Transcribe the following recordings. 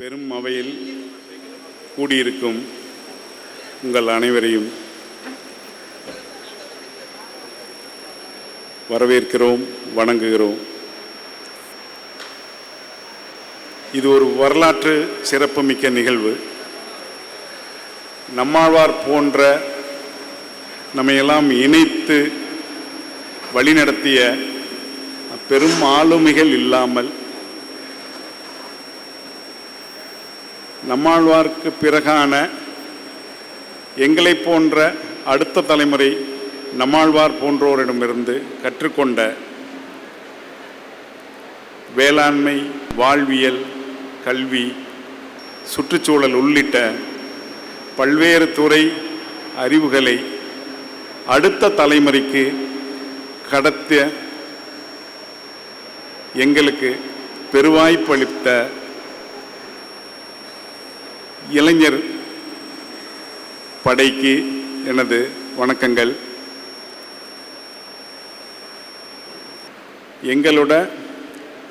பெரும் அவையில் கூடியிருக்கும் உங்கள் அனைவரையும் வரவேற்கிறோம் வணங்குகிறோம். இது ஒரு வரலாற்று சிறப்புமிக்க நிகழ்வு. நம்மாழ்வார் போன்ற நம்மையெல்லாம் இணைத்து வழிநடத்திய பெரும் ஆளுமைகள் இல்லாமல் நம்மாழ்வார்க்கு பிறகான எங்களை போன்ற அடுத்த தலைமுறை நம்மாழ்வார் போன்றோரிடமிருந்து கற்றுக்கொண்ட வேளாண்மை வாழ்வியல் கல்வி சுற்றுச்சூழல் உள்ளிட்ட பல்வேறு துறை அறிவுகளை அடுத்த தலைமுறைக்கு கடத்த எங்களுக்கு பெருவாய்ப்பளித்த இளைஞர் படைக்கு எனது வணக்கங்கள். எங்களோட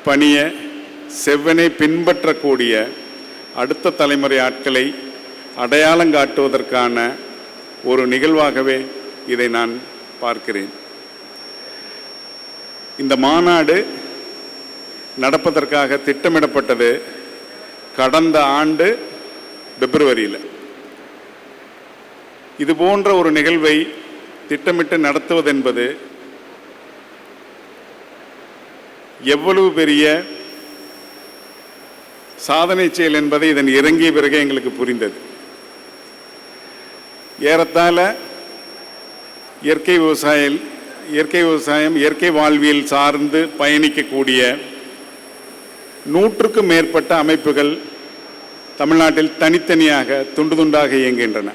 பணியை செவ்வனை பின்பற்றக்கூடிய அடுத்த தலைமுறை ஆட்களை அடையாளம் காட்டுவதற்கான ஒரு நிகழ்வாகவே இதை நான் பார்க்கிறேன். இந்த மாநாடு நடப்பதற்காக திட்டமிடப்பட்டது. கடந்த ஆண்டு பிப்ரவரியில். இது போன்ற ஒரு நிகழ்வை திட்டமிட்டு நடத்துவதென்பது எவ்வளவு பெரிய சாதனை செயல் என்பதை இதன் இறங்கிய பிறகு எங்களுக்கு புரிந்தது. ஏறத்தாழ இயற்கை விவசாயம் இயற்கை விவசாயம் இயற்கை வாழ்வியல் சார்ந்து பயணிக்கக்கூடிய நூற்றுக்கும் மேற்பட்ட அமைப்புகள் தமிழ்நாட்டில் தனித்தனியாக துண்டு துண்டாக இயங்குகின்றன.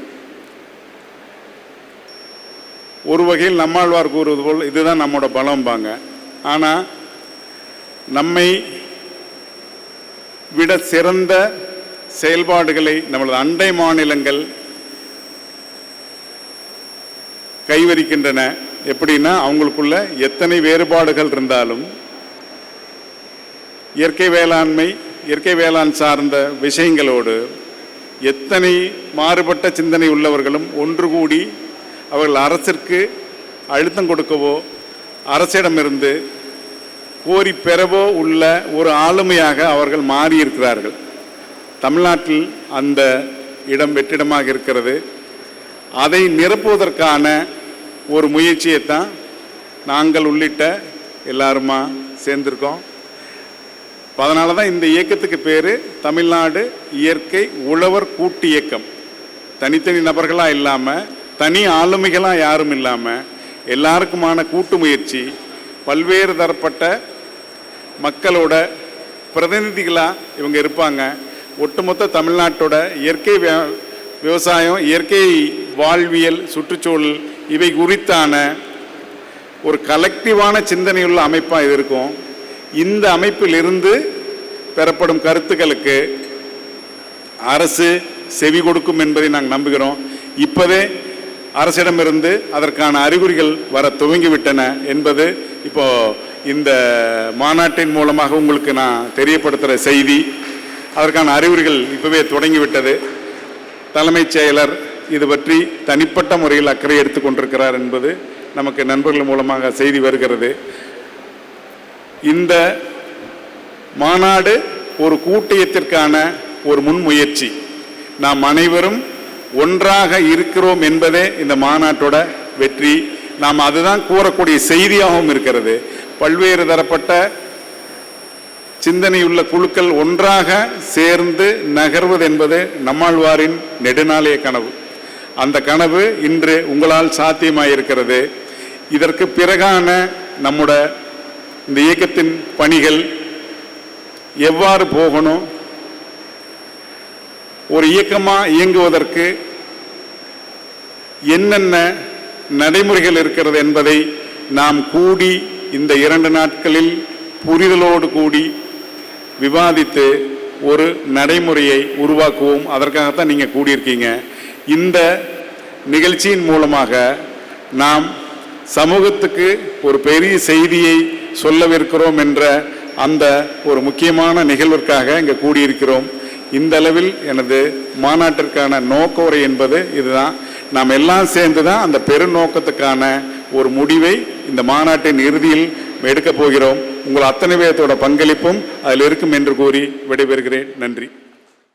ஒரு வகையில் நம்மாழ்வார் கூறுவது போல் இதுதான் நம்மோட பலம்பாங்க. ஆனால் நம்மை விட சிறந்த செயல்பாடுகளை நம்மளது அண்டை மாநிலங்கள் கைவரிக்கின்றன. எப்படின்னா அவங்களுக்குள்ள எத்தனை வேறுபாடுகள் இருந்தாலும் இயற்கை வேளாண்மை இயற்கை வேளாண் சார்ந்த விஷயங்களோடு எத்தனை மாறுபட்ட சிந்தனை உள்ளவர்களும் ஒன்று கூடி அவர்கள் அரசிற்கு அழுத்தம் கொடுக்கவோ அரசிடமிருந்து கோரி பெறவோ உள்ள ஒரு ஆளுமையாக அவர்கள் மாறியிருக்கிறார்கள். தமிழ்நாட்டில் அந்த இடம் வெற்றிடமாக இருக்கிறது. அதை நிரப்புவதற்கான ஒரு முயற்சியை தான் நாங்கள் உள்ளிட்ட எல்லாருமா சேர்ந்திருக்கோம். அதனால தான் இந்த இயக்கத்துக்கு பேர் தமிழ்நாடு இயற்கை உழவர் கூட்டு இயக்கம். தனித்தனி நபர்களாக இல்லாமல் தனி ஆளுமைகளாக யாரும் இல்லாமல் எல்லாருக்குமான கூட்டு முயற்சி பல்வேறு தரப்பட்ட மக்களோட பிரதிநிதிகளாக இவங்க இருப்பாங்க. ஒட்டுமொத்த தமிழ்நாட்டோட இயற்கை விவசாயம் இயற்கை வாழ்வியல் சுற்றுச்சூழல் இவை குறித்தான ஒரு கலெக்டிவான சிந்தனையுள்ள அமைப்பாக இது இருக்கும். இந்த அமைப்பிலிருந்து பெறப்படும் கருத்துக்களுக்கு அரசு செவி கொடுக்கும் என்பதை நாங்கள் நம்புகிறோம். இப்போதே அரசிடமிருந்து அதற்கான அறிகுறிகள் வர துவங்கிவிட்டன என்பது இப்போ இந்த மாநாட்டின் மூலமாக உங்களுக்கு நான் தெரியப்படுத்துகிற செய்தி. அதற்கான அறிகுறிகள் இப்போவே தொடங்கிவிட்டது. தலைமைச் செயலர் இது பற்றி தனிப்பட்ட முறையில் அக்கறை எடுத்துக் கொண்டிருக்கிறார் என்பது நமக்கு நண்பர்கள் மூலமாக செய்தி வருகிறது. இந்த மாநாடு ஒரு கூட்டியத்திற்கான ஒரு முன்முயற்சி. நாம் அனைவரும் ஒன்றாக இருக்கிறோம் என்பதே இந்த மாநாட்டோட வெற்றி. நாம் அதுதான் கூறக்கூடிய செய்தியாகவும் இருக்கிறது. பல்வேறு தரப்பட்ட சிந்தனையுள்ள குழுக்கள் ஒன்றாக சேர்ந்து நகர்வது என்பது நம்மாழ்வாரின் நெடுநாளைய கனவு. அந்த கனவு இன்று உங்களால் சாத்தியமாயிருக்கிறது. இதற்கு பிறகான நம்முடைய இந்த இயக்கத்தின் பணிகள் எவ்வாறு போகணும்? ஒரு இயக்கமாக இயங்குவதற்கு என்னென்ன நடைமுறைகள் இருக்கிறது என்பதை நாம் கூடி இந்த இரண்டு நாட்களில் புரிதலோடு கூடி விவாதித்து ஒரு நடைமுறையை உருவாக்குவோம். அதற்காகத்தான் நீங்கள் கூடியிருக்கீங்க. இந்த நிகழ்ச்சியின் மூலமாக நாம் சமூகத்துக்கு ஒரு பெரிய செய்தியை சொல்லவிருக்கிறோம் என்ற அந்த ஒரு முக்கியமான நிகழ்விற்காக இங்கே கூடியிருக்கிறோம். இந்த அளவில் எனது மாநாட்டிற்கான நோக்க உரை என்பது இதுதான். நாம் எல்லாம் சேர்ந்து தான் அந்த பெருநோக்கத்துக்கான ஒரு முடிவை இந்த மாநாட்டின் இறுதியில் எடுக்கப் போகிறோம். உங்கள் அத்தனை பேர்த்தோட பங்களிப்பும் அதில் இருக்கும் என்று கூறி விடைபெறுகிறேன். நன்றி.